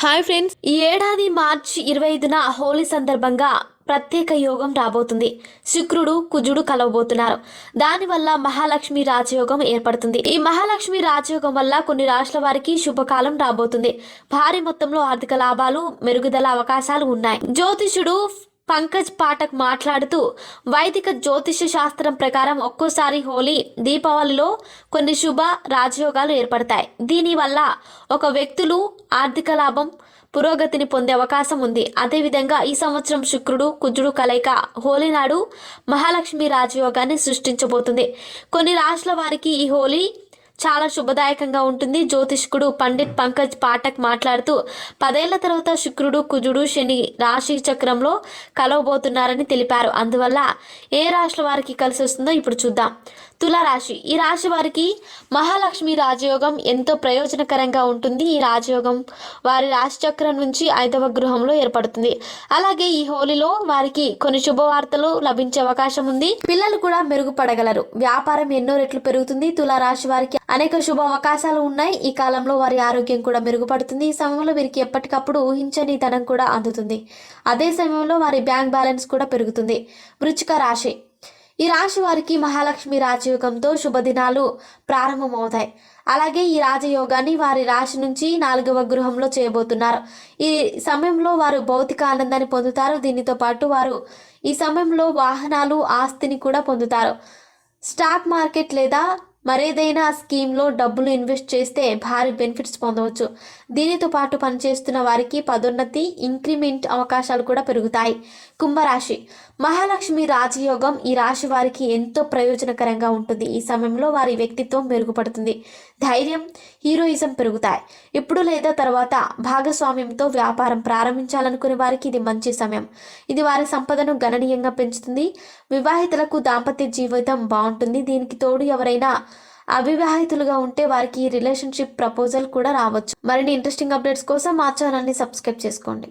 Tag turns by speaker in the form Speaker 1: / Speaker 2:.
Speaker 1: Hi friends ఈ ఏడాది మార్చి ఇరవై ఐదున హోలీ సందర్భంగా ప్రత్యేక యోగం రాబోతుంది. శుక్రుడు కుజుడు కలవబోతున్నారు. దానివల్ల మహాలక్ష్మి రాజయోగం ఏర్పడుతుంది. ఈ మహాలక్ష్మి రాజయోగం వల్ల కొన్ని రాష్ట్రాల వారికి శుభకాలం రాబోతుంది. భారీ మొత్తంలో ఆర్థిక లాభాలు మెరుగుదల అవకాశాలు ఉన్నాయి. జ్యోతిషుడు పంకజ్ పాఠక్ మాట్లాడుతూ వైదిక జ్యోతిష శాస్త్రం ప్రకారం ఒక్కోసారి హోలీ దీపావళిలో కొన్ని శుభ రాజయోగాలు ఏర్పడతాయి. దీనివల్ల ఒక వ్యక్తులు ఆర్థిక లాభం పురోగతిని పొందే అవకాశం ఉంది. అదేవిధంగా ఈ సంవత్సరం శుక్రుడు కుజుడు కలయిక హోలీ నాడు మహాలక్ష్మి రాజయోగాన్ని సృష్టించబోతుంది. కొన్ని రాష్ట్రాల వారికి ఈ హోలీ చాలా శుభదాయకంగా ఉంటుంది. జ్యోతిష్కుడు పండిత్ పంకజ్ పాఠక్ మాట్లాడుతూ పదేళ్ళ తర్వాత శుక్రుడు కుజుడు శని రాశి చక్రంలో కలవబోతున్నారని తెలిపారు. అందువల్ల ఏ రాశుల వారికి కలిసి వస్తుందో ఇప్పుడు చూద్దాం. తులారాశి. ఈ రాశి వారికి మహాలక్ష్మి రాజయోగం ఎంతో ప్రయోజనకరంగా ఉంటుంది. ఈ రాజయోగం వారి రాశి చక్రం నుంచి ఐదవ గృహంలో ఏర్పడుతుంది. అలాగే ఈ హోలీలో వారికి కొన్ని శుభవార్తలు లభించే అవకాశం ఉంది. పిల్లలు కూడా మెరుగుపడగలరు. వ్యాపారం ఎన్నో రెట్లు పెరుగుతుంది. తులారాశి వారికి అనేక శుభ అవకాశాలు ఉన్నాయి. ఈ కాలంలో వారి ఆరోగ్యం కూడా మెరుగుపడుతుంది. ఈ సమయంలో వీరికి ఎప్పటికప్పుడు ఊహించని ధనం కూడా అందుతుంది. అదే సమయంలో వారి బ్యాంక్ బ్యాలెన్స్ కూడా పెరుగుతుంది. వృచ్చిక రాశి. ఈ రాశి వారికి మహాలక్ష్మి రాజయోగంతో శుభదినాలు ప్రారంభమవుతాయి. అలాగే ఈ రాజయోగాన్ని వారి రాశి నుంచి నాలుగవ గృహంలో చేయబోతున్నారు. ఈ సమయంలో వారు భౌతిక ఆనందాన్ని పొందుతారు. దీనితో పాటు వారు ఈ సమయంలో వాహనాలు ఆస్తిని కూడా పొందుతారు. స్టాక్ మార్కెట్ లేదా మరేదైనా స్కీమ్లో డబ్బులు ఇన్వెస్ట్ చేస్తే భారీ బెనిఫిట్స్ పొందవచ్చు. దీనితో పాటు పనిచేస్తున్న వారికి పదోన్నతి ఇంక్రిమెంట్ అవకాశాలు కూడా పెరుగుతాయి. కుంభరాశి. మహాలక్ష్మి రాజయోగం ఈ రాశి వారికి ఎంతో ప్రయోజనకరంగా ఉంటుంది. ఈ సమయంలో వారి వ్యక్తిత్వం మెరుగుపడుతుంది. ధైర్యం హీరోయిజం పెరుగుతాయి. ఇప్పుడు లేదా తర్వాత భాగస్వామ్యంతో వ్యాపారం ప్రారంభించాలనుకునే వారికి ఇది మంచి సమయం. ఇది వారి సంపదను గణనీయంగా పెంచుతుంది. వివాహితులకు దాంపత్య జీవితం బాగుంటుంది. దీనికి తోడు ఎవరైనా అవివాహితులుగా ఉంటే వారికి ఈ రిలేషన్షిప్ ప్రపోజల్ కూడా రావచ్చు. మరిన్ని ఇంట్రెస్టింగ్ అప్డేట్స్ కోసం మా ఛానల్ని సబ్స్క్రైబ్ చేసుకోండి.